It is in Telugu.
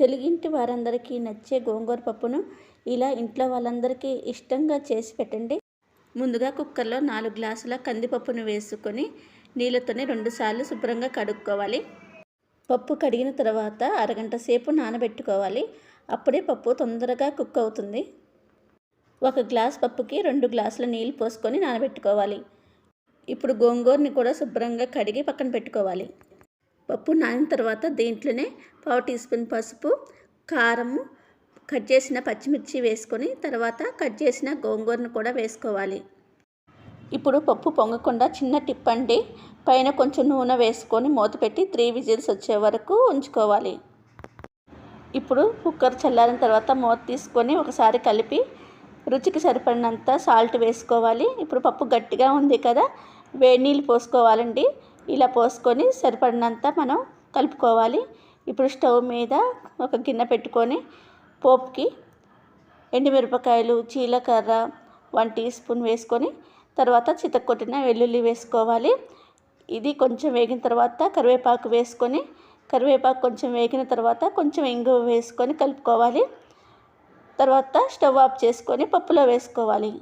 తెలుగింటి వారందరికీ నచ్చే గోంగూర పప్పును ఇలా ఇంట్లో వాళ్ళందరికీ ఇష్టంగా చేసి పెట్టండి. ముందుగా కుక్కర్లో నాలుగు గ్లాసుల కందిపప్పును వేసుకొని నీళ్ళతోనే రెండుసార్లు శుభ్రంగా కడుక్కోవాలి. పప్పు కడిగిన తర్వాత అరగంట సేపు నానబెట్టుకోవాలి. అప్పుడే పప్పు తొందరగా కుక్ అవుతుంది. ఒక గ్లాస్ పప్పుకి రెండు గ్లాసుల నీళ్ళు పోసుకొని నానబెట్టుకోవాలి. ఇప్పుడు గోంగూరని కూడా శుభ్రంగా కడిగి పక్కన పెట్టుకోవాలి. పప్పు నానిన తర్వాత దీంట్లోనే పావు టీ స్పూన్ పసుపు కారము కట్ చేసిన పచ్చిమిర్చి వేసుకొని తర్వాత కట్ చేసిన గోంగూరను కూడా వేసుకోవాలి. ఇప్పుడు పప్పు పొంగకుండా చిన్న టిప్ అండి. పైన కొంచెం నూనె వేసుకొని మూత పెట్టి త్రీ విజిల్స్ వచ్చే వరకు ఉంచుకోవాలి. ఇప్పుడు కుక్కర్ చల్లారిన తర్వాత మూత తీసుకొని ఒకసారి కలిపి రుచికి సరిపడినంత సాల్ట్ వేసుకోవాలి. ఇప్పుడు పప్పు గట్టిగా ఉంది కదా వేడి నీళ్ళు పోసుకోవాలండి. ఇలా పోసుకొని సరిపడినంత మనం కలుపుకోవాలి. ఇప్పుడు స్టవ్ మీద ఒక గిన్నె పెట్టుకొని పోపుకి ఎండుమిరపకాయలు చీలకర్ర వన్ టీ స్పూన్ వేసుకొని తర్వాత చితక్కొట్టిన వెల్లుల్లి వేసుకోవాలి. ఇది కొంచెం వేగిన తర్వాత కరివేపాకు వేసుకొని కరివేపాకు కొంచెం వేగిన తర్వాత కొంచెం ఇంగు వేసుకొని కలుపుకోవాలి. తర్వాత స్టవ్ ఆఫ్ చేసుకొని పప్పులో వేసుకోవాలి.